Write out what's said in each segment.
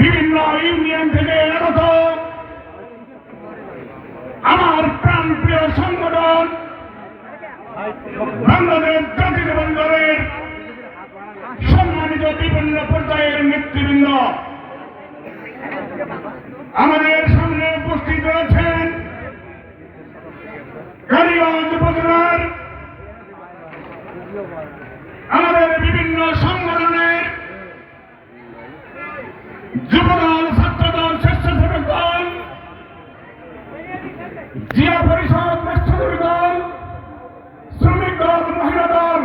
বিভিন্ন ইউনিয়ন থেকে আগত আমার প্রাণপ্রিয় সংগঠন বাংলাদেশ জাতীয় বন্দরের সম্মানিত বিভিন্ন পর্যায়ের নেতৃবৃন্দ। আমাদের সামনে উপস্থিত রয়েছেন কালীগঞ্জ উপজেলার আমাদের বিভিন্ন সংগঠনের যুবদল, ছাত্রদল, স্বেচ্ছাসেবক দল, জিয়া পরিষদ মেচ্ছাদী দল, শ্রমিক দল, মহিলা দল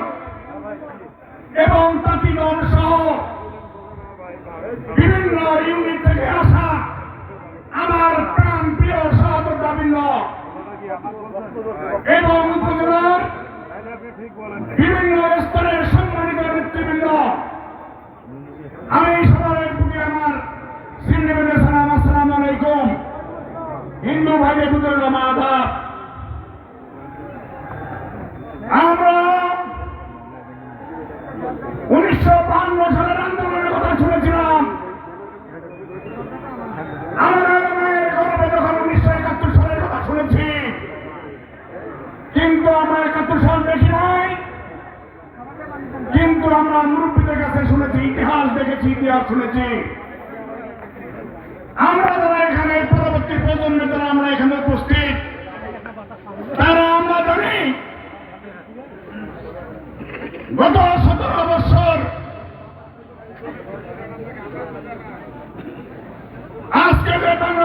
এবং তাঁতি দল সহ বিভিন্ন ইউনিট থেকে আসা আমার প্রাণ প্রিয় সহযোদ্ধাবৃন্দ এবং উপজেলার বিভিন্ন স্তরের সম্মানিত নেতৃবৃন্দ, আমি সবার ভাইদের পুত্র আমরা উনিশশো বাহান্ন সালের আন্দোলনের কথা শুনেছিলাম। কিন্তু আমরা একাত্তর সাল দেখি নাই। কিন্তু আমরা মুরব্বীদের কাছে শুনেছি, ইতিহাস দেখেছি, ইতিহাস শুনেছি। আমরা যারা এখানে পরবর্তী প্রজন্মে যারা আমরা এখানে উপস্থিত তারা আমরা জানি গত সতেরো বছর আজকে যে বাংলাদেশ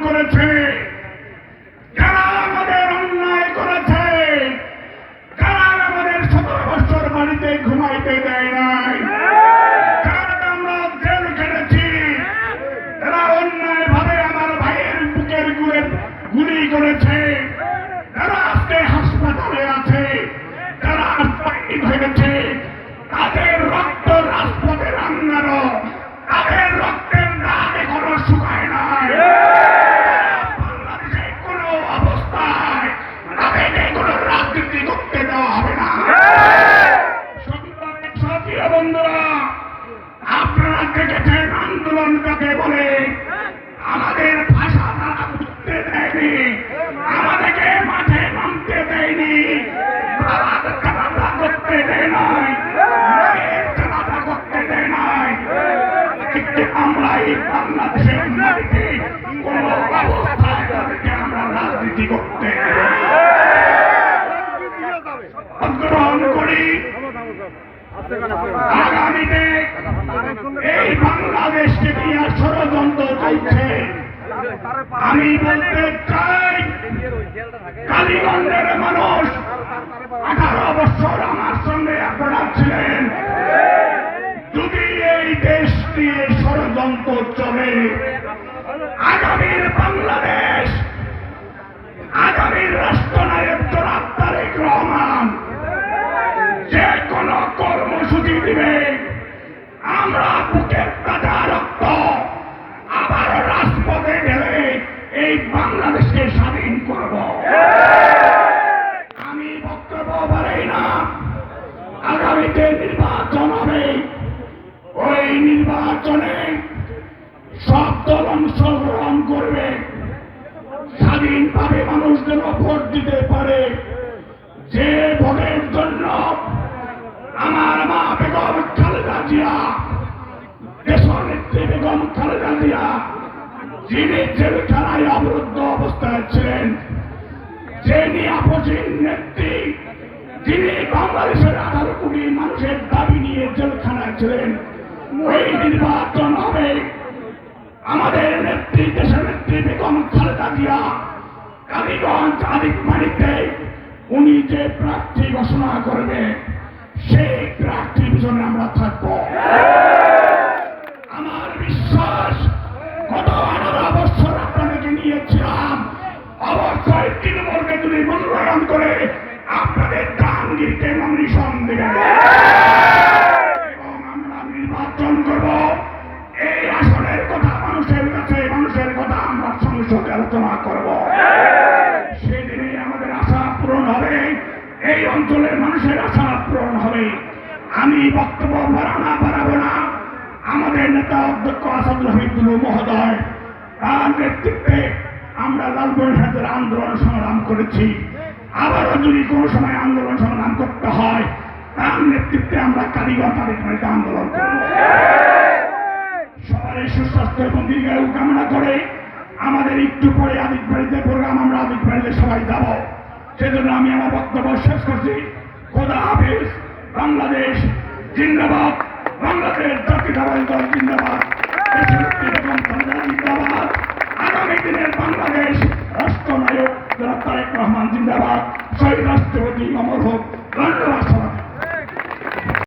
করেছে। কিন্তু আমরা এই বাংলাদেশের মাটিতে কোন অবস্থায় তাদেরকে আমরা রাজনীতি করতে গ্রহণ করি। আগামীতে এই বাংলাদেশকে নিয়ে ষড়যন্ত্র চলছে। আমি বলতে চাই, কালীগঞ্জের মানুষ আঠারো বছর আমার সঙ্গে আপনারা ছিলেন। যদি এই দেশ নিয়ে জমে আগামীর বাংলাদেশ, আগামীর রাষ্ট্রনায়ক জনাব রহমান, যে কোনো কর্মসূচি দিবে। আমরা বুকের কাটা রক্ত আবার রাজপথে গেলে এই বাংলাদেশকে স্বাধীন করব। আমি বক্তব্য পারি না। আগামীতে নির্বাচন হবে। ওই নির্বাচনে দল অংশগ্রহণ করবে। স্বাধীনভাবে মানুষ যেন ভোট দিতে পারে। যে ভোটের জন্য আমার মা বেগম খালেদা জিয়া দেশনেত্রী বেগম খালেদা জিয়া, যিনি জেলখানায় অবরুদ্ধ অবস্থায় ছিলেন, যিনি আপসীন নেত্রী, যিনি বাংলাদেশের আঠারো কোটি মানুষের দাবি নিয়ে জেলখানায় ছিলেন, ওই নির্বাচন হবে। আমাদের নেত্রী, দেশের নেত্রী বেগম খালেদা জিয়া, কালীগঞ্জ আদিক মানিকতে উনি যে প্রার্থী ঘোষণা করবে, সেই প্রার্থীর পিছনে আমরা থাকব। আমার বিশ্বাস, গত আমরা আলোচনা করব। সেদিনে আমাদের আশা পূরণ হবে। এই অঞ্চলের মানুষের আশা পূরণ হবে। আমি বক্তব্য বাড়ানা বাড়াবো না। আমাদের নেতা অধ্যক্ষ আসাদুল হামিদুল মহোদয়, তার নেতৃত্বে আমরা লালমনিরহাটের আন্দোলন সংগ্রাম করেছি। আবারও যদি কোনো সময় আন্দোলন সংগ্রাম করতে হয়, তার নেতৃত্বে আমরা কারিগর তারিখ আন্দোলন করব। সবারই সুস্বাস্থ্য এবং দীর্ঘায়ু কামনা করে আমাদের একটু পরে আদিক বাড়িতে প্রোগ্রাম, আমরা আদিক বাড়িতে সবাই যাব। সেজন্য আমি আমার বক্তব্য শেষ করছি। খোদা হাফিজ, বাংলাদেশ জিন্দাবাদ, বাংলাদেশ জাতীয়তাবাদী দল জিন্দাবাদ। জিন্দাবাদ। আগামী দিনের বাংলাদেশ রাষ্ট্রনায়ক তারেক রহমান জিন্দাবাদ, শহীদ রাষ্ট্রপতি অমর হোক, ধন্যবাদ